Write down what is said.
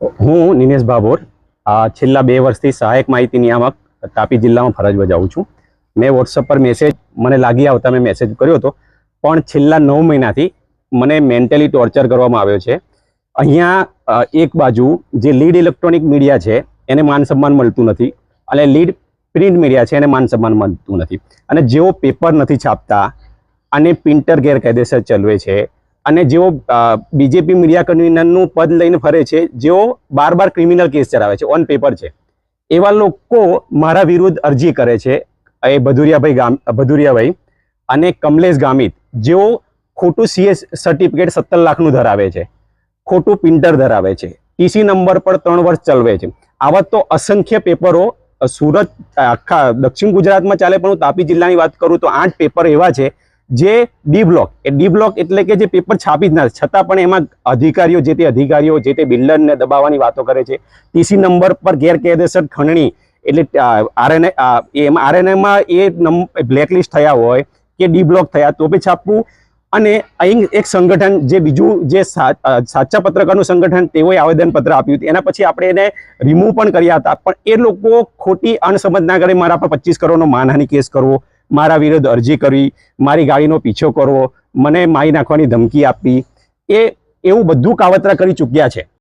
હું નિનેશ ભાભોર છેલ્લા બે વર્ષથી સહાયક માહિતી નિયામક તાપી જિલ્લામાં ફરજ બજાવું છું. મેં વોટ્સઅપ પર મેસેજ મને લાગી આવતા મેં મેસેજ કર્યો હતો, પણ છેલ્લા નવ મહિનાથી મને મેન્ટલી ટોર્ચર કરવામાં આવ્યો છે. અહીંયા એક બાજુ જે લીડ ઇલેક્ટ્રોનિક મીડિયા છે, એને માન સન્માન મળતું નથી, અને લીડ પ્રિન્ટ મીડિયા છે, એને માન સન્માન મળતું નથી. અને જેઓ પેપર નથી છાપતા અને પ્રિન્ટર ગેરકાયદેસર ચલવે છે અને જેઓ બીજેપી મીડિયા કન્વીનરનું પદ લઈને ફરે છે, જેઓ બાર બાર ક્રિમિનલ કેસ ચલાવે છે ઓન પેપર છે. એવા લોકો મારા વિરુદ્ધ અરજી કરે છે, એ ભદુરિયાભાઈ ગામ, ભદુરિયાભાઈ અને કમલેશ ગામિત. જેઓ ખોટું સીએસ સર્ટિફિકેટ સત્તર લાખનું ધરાવે છે, ખોટું પ્રિન્ટર ધરાવે છે ટીસી નંબર પર ત્રણ વર્ષ ચલાવે છે. આવા તો અસંખ્ય પેપરો સુરત આખા દક્ષિણ ગુજરાતમાં ચાલે, પણ હું તાપી જિલ્લાની વાત કરું તો આઠ પેપર એવા છે જે ડી બ્લોક એ ડી બ્લોક એટલે કે જે પેપર છાપી જ ના છતાં પણ એમાં અધિકારીઓ, જે તે અધિકારીઓ, જે તે બિલ્ડરને દબાવવાની વાતો કરે છે. ટીસી નંબર પર ગેરકાયદેસર ખણણી એટલે આરએનએ એમાં આરએનએમાં એ બ્લેકલિસ્ટ થયા હોય કે ડી બ્લોક થયા તો બી છાપવું. અને અહીં એક સંગઠન, જે બીજું જે સાચા પત્રકારનું સંગઠન, તેઓએ આવેદનપત્ર આપ્યું હતું. એના પછી આપણે એને રિમૂવ પણ કર્યા હતા. પણ એ લોકો ખોટી અણસમજ ના કરે. મારા પર પચીસ કરોડનો માનહાની કેસ કરવો. મારા વિરુદ્ધ અરજી કરવી મારી ગાડીનો પીછો કરવો, મને મારી નાખવાની ધમકી આપી એ એવું બધું કાવતરા કરી ચૂક્યા છે.